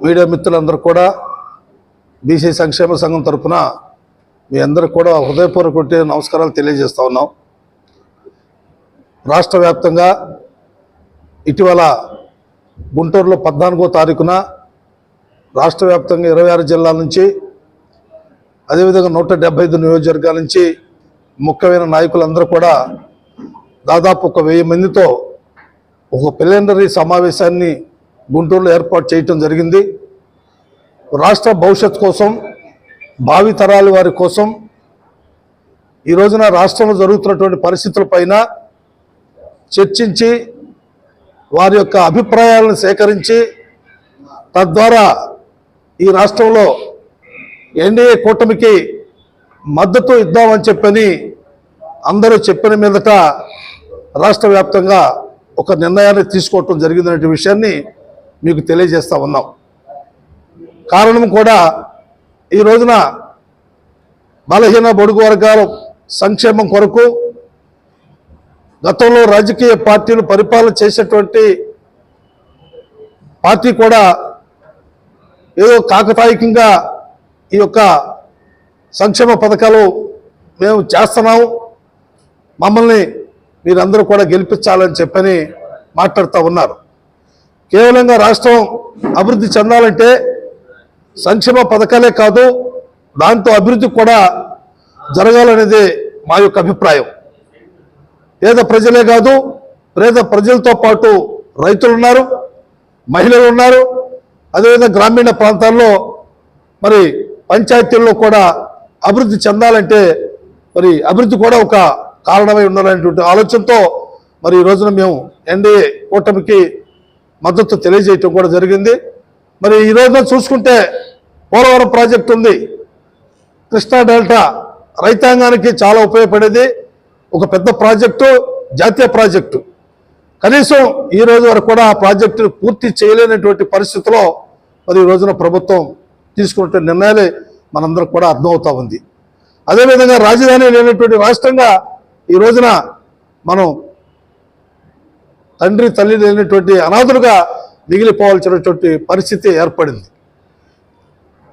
Media మిత్రులందరూ కూడా BC సంక్షేమ సంఘం తరఫున మీ అందరికి కూడా హృదయపూర్వక నమస్కారాలు తెలియజేస్తూ ఉన్నాం. రాష్ట్ర వ్యాప్తంగా ఇటీవల గుంటూరులో పద్నాలుగో తారీఖున రాష్ట్ర వ్యాప్తంగా ఇరవై ఆరు జిల్లాల నుంచి అదేవిధంగా నూట డెబ్బై ఐదు నియోజకవర్గాల నుంచి ముఖ్యమైన నాయకులందరూ కూడా దాదాపు ఒక వెయ్యి మందితో ఒక ప్లెనరీ సమావేశాన్ని గుంటూరులో ఏర్పాటు చేయటం జరిగింది. రాష్ట్ర భవిష్యత్ కోసం భావి తరాల వారి కోసం ఈ రోజున రాష్ట్రంలో జరుగుతున్నటువంటి పరిస్థితులపైన చర్చించి వారి యొక్క అభిప్రాయాలను సేకరించి తద్వారా ఈ రాష్ట్రంలో ఎన్డీఏ కూటమికి మద్దతు ఇద్దామని చెప్పని అందరూ చెప్పిన మీదట రాష్ట్ర వ్యాప్తంగా ఒక నిర్ణయాన్ని తీసుకోవటం జరిగిందనే విషయాన్ని మీకు తెలియజేస్తూ ఉన్నాం కారణం కూడా ఈ రోజున బలహీన బడుగు వర్గాల సంక్షేమం కొరకు గతంలో రాజకీయ పార్టీలు పరిపాలన చేసేటువంటి పార్టీ కూడా ఏదో కాకతాయికంగా ఈ యొక్క సంక్షేమ పథకాలు మేము చేస్తున్నాము మమ్మల్ని మీరందరూ కూడా గెలిపించాలని చెప్పని మాట్లాడుతూ ఉన్నారు. కేవలంగా రాష్ట్రం అభివృద్ధి చెందాలంటే సంక్షేమ పథకాలే కాదు దాంతో అభివృద్ధి కూడా జరగాలనేది మా యొక్క అభిప్రాయం. పేద ప్రజలే కాదు పేద ప్రజలతో పాటు రైతులు ఉన్నారు మహిళలు ఉన్నారు అదేవిధంగా గ్రామీణ ప్రాంతాల్లో మరి పంచాయతీల్లో కూడా అభివృద్ధి చెందాలంటే మరి అభివృద్ధి కూడా ఒక కారణమై ఉండాలనేటువంటి ఆలోచనతో మరి ఈ రోజున మేము ఎన్డీఏ కూటమికి మద్దతు తెలియజేయటం కూడా జరిగింది. మరి ఈ రోజున చూసుకుంటే పోలవరం ప్రాజెక్టు ఉంది. కృష్ణా డెల్టా రైతాంగానికి చాలా ఉపయోగపడేది. ఒక పెద్ద ప్రాజెక్టు జాతీయ ప్రాజెక్టు. కనీసం ఈ రోజు వరకు కూడా ఆ ప్రాజెక్టును పూర్తి చేయలేనటువంటి పరిస్థితిలో మరి ఈ రోజున ప్రభుత్వం తీసుకున్న నిర్ణయాలే మనందరం కూడా అర్థమవుతా ఉంది. అదేవిధంగా రాజధాని లేనటువంటి రాష్ట్రంగా ఈ రోజున మనం తండ్రి తల్లి లేనటువంటి అనాథులుగా మిగిలిపోవాల్సినటువంటి పరిస్థితి ఏర్పడింది.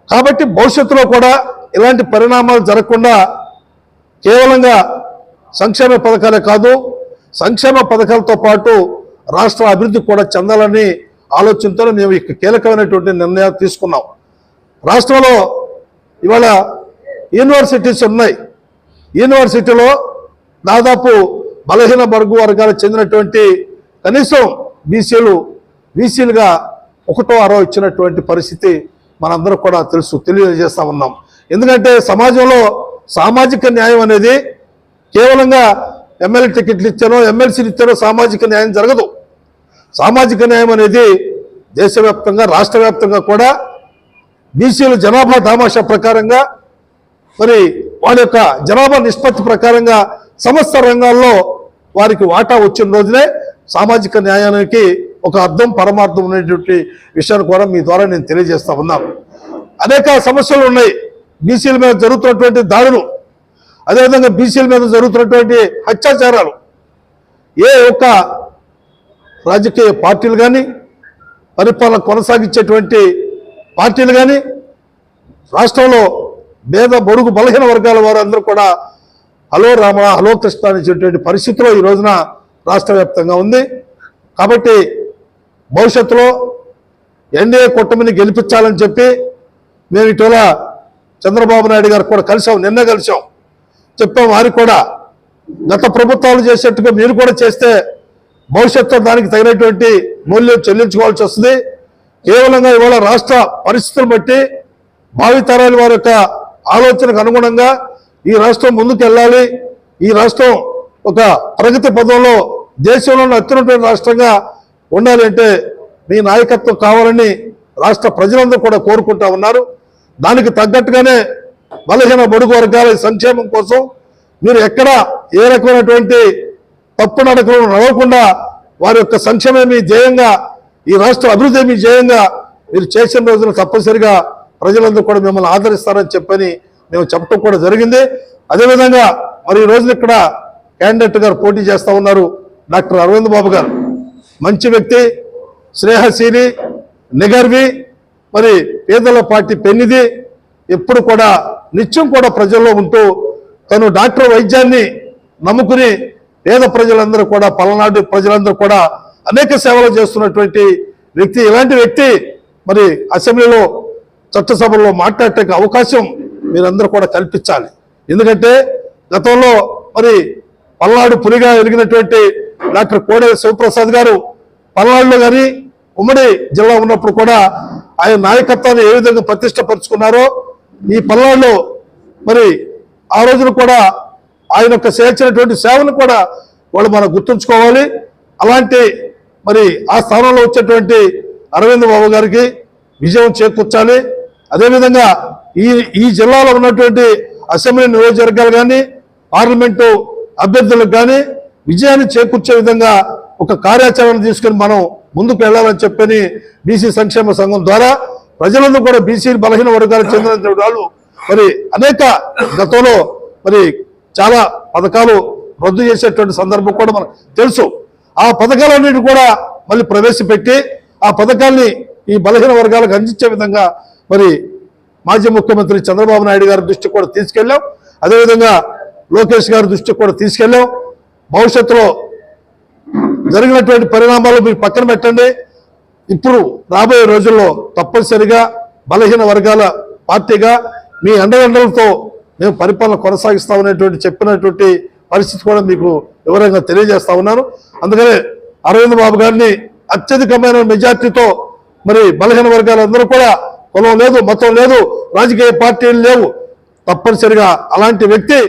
కాబట్టి భవిష్యత్తులో కూడా ఇలాంటి పరిణామాలు జరగకుండా కేవలంగా సంక్షేమ పథకాలే కాదు సంక్షేమ పథకాలతో పాటు రాష్ట్ర అభివృద్ధి కూడా చెందాలని ఆలోచనతో మేము ఇక కీలకమైనటువంటి నిర్ణయాలు తీసుకున్నాం. రాష్ట్రంలో ఇవాళ యూనివర్సిటీస్ ఉన్నాయి. యూనివర్సిటీలో దాదాపు బలహీన వర్గు వర్గాలకు చెందినటువంటి కనీసం బీసీలు బీసీలుగా ఒకటో అరో ఇచ్చినటువంటి పరిస్థితి మనందరం కూడా తెలుసు తెలియజేస్తా ఉన్నాం. ఎందుకంటే సమాజంలో సామాజిక న్యాయం అనేది కేవలంగా ఎమ్మెల్యే టికెట్లు ఇచ్చానో ఎమ్మెల్సీలు ఇచ్చానో సామాజిక న్యాయం జరగదు. సామాజిక న్యాయం అనేది దేశవ్యాప్తంగా రాష్ట్ర వ్యాప్తంగా కూడా బీసీల జనాభా దామాషా ప్రకారంగా మరి వాళ్ళ యొక్క జనాభా నిష్పత్తి ప్రకారంగా సమస్త రంగాల్లో వారికి వాటా వచ్చిన రోజునే సామాజిక న్యాయానికి ఒక అర్థం పరమార్థం ఉన్నటువంటి విషయాన్ని కూడా మీ ద్వారా నేను తెలియజేస్తా ఉన్నాను అనేక సమస్యలు ఉన్నాయి. బీసీల మీద జరుగుతున్నటువంటి దాడులు అదేవిధంగా బీసీల మీద జరుగుతున్నటువంటి అత్యాచారాలు. ఏ ఒక్క రాజకీయ పార్టీలు కానీ పరిపాలన కొనసాగించేటువంటి పార్టీలు కానీ రాష్ట్రంలో పేద బొడుగు బలహీన వర్గాల వారందరూ కూడా హలో రామ హలో కృష్ణ అనేటువంటి పరిస్థితిలో ఈ రోజున రాష్ట్ర వ్యాప్తంగా ఉంది. కాబట్టి భవిష్యత్తులో ఎన్డీఏ కూటమిని గెలిపించాలని చెప్పి మేము ఇటీవల చంద్రబాబు నాయుడు గారు కూడా కలిసాం నిన్న కలిసాం చెప్పాం వారికి కూడా గత ప్రభుత్వాలు చేసేట్టుగా మీరు కూడా చేస్తే భవిష్యత్తులో దానికి తగినటువంటి మూల్యం చెల్లించుకోవాల్సి వస్తుంది. కేవలంగా ఇవాళ రాష్ట్ర పరిస్థితులు బట్టి భావితరాల వారి యొక్క ఆలోచనకు అనుగుణంగా ఈ రాష్ట్రం ముందుకు వెళ్ళాలి ఈ రాష్ట్రం ఒక ప్రగతి పదంలో దేశంలో అత్యున్నటువంటి రాష్ట్రంగా ఉండాలంటే మీ నాయకత్వం కావాలని రాష్ట్ర ప్రజలందరూ కూడా కోరుకుంటా ఉన్నారు. దానికి తగ్గట్టుగానే బలహీన బడుగు వర్గాల సంక్షేమం కోసం మీరు ఎక్కడ ఏ రకమైనటువంటి తప్పు నడకలను నడవకుండా వారి యొక్క సంక్షేమం మీ ధ్యేయంగా ఈ రాష్ట్ర అభివృద్ధి మీ ధ్యేయంగా మీరు చేసిన రోజున తప్పనిసరిగా ప్రజలందరూ కూడా మిమ్మల్ని ఆదరిస్తారని చెప్పని మేము చెప్పడం కూడా జరిగింది. అదేవిధంగా మరి ఈ రోజున ఇక్కడ క్యాండిడేట్ గారు పోటీ చేస్తూ ఉన్నారు డాక్టర్ అరవింద్ బాబు గారు. మంచి వ్యక్తి స్నేహశీలి నిగర్వి మరి పేదల పార్టీ పెన్నిది ఎప్పుడు కూడా నిత్యం కూడా ప్రజల్లో ఉంటూ తను డాక్టర్ వైద్యాన్ని నమ్ముకుని పేద ప్రజలందరూ కూడా పలనాడు ప్రజలందరూ కూడా అనేక సేవలు చేస్తున్నటువంటి వ్యక్తి. ఇలాంటి వ్యక్తి మరి అసెంబ్లీలో చట్టసభలో మాట్లాడటానికి అవకాశం మీరందరూ కూడా కల్పించాలి. ఎందుకంటే గతంలో మరి పల్నాడు పులిగా ఎదిగినటువంటి డాక్టర్ కోడే శివప్రసాద్ గారు పల్నాడులో కానీ ఉమ్మడి జిల్లా ఉన్నప్పుడు కూడా ఆయన నాయకత్వాన్ని ఏ విధంగా ప్రతిష్టపరుచుకున్నారో ఈ పల్నాడులో మరి ఆ రోజున కూడా ఆయన యొక్క చేర్చినటువంటి సేవను కూడా వాళ్ళు మనం గుర్తుంచుకోవాలి. అలాంటి మరి ఆ స్థానంలో వచ్చేటువంటి అరవింద్ బాబు గారికి విజయం చేకూర్చాలి. అదేవిధంగా ఈ ఈ జిల్లాలో ఉన్నటువంటి అసెంబ్లీ నియోజకవర్గాలు కానీ పార్లమెంటు అభ్యర్థులకు కానీ విజయాన్ని చేకూర్చే విధంగా ఒక కార్యాచరణ తీసుకుని మనం ముందుకు వెళ్ళాలని చెప్పని బీసీ సంక్షేమ సంఘం ద్వారా ప్రజలందరూ కూడా బీసీ బలహీన వర్గాలకు చెందిన వాళ్ళు మరి అనేక గతంలో మరి చాలా పథకాలు రద్దు చేసేటువంటి సందర్భం కూడా మనకు తెలుసు. ఆ పథకాలన్నిటి కూడా మళ్ళీ ప్రవేశపెట్టి ఆ పథకాల్ని ఈ బలహీన వర్గాలకు అందించే విధంగా మరి మాజీ ముఖ్యమంత్రి చంద్రబాబు నాయుడు గారి దృష్టికి కూడా తీసుకెళ్ళాం. అదేవిధంగా లోకేష్ గారి దృష్టికి కూడా తీసుకెళ్ళాం. భవిష్యత్తులో జరిగినటువంటి పరిణామాలు మీరు పక్కన పెట్టండి. ఇప్పుడు రాబోయే రోజుల్లో తప్పనిసరిగా బలహీన వర్గాల పార్టీగా మీ అండదండలతో మేము పరిపాలన కొనసాగిస్తామనేటువంటి చెప్పినటువంటి పరిస్థితి కూడా మీకు వివరంగా తెలియజేస్తా ఉన్నాను. అందుకనే అరవింద్ బాబు గారిని అత్యధికమైన మెజార్టీతో మరి బలహీన వర్గాలందరూ కూడా కులం లేదు మతం లేదు రాజకీయ పార్టీలు లేవు. తప్పనిసరిగా అలాంటి వ్యక్తి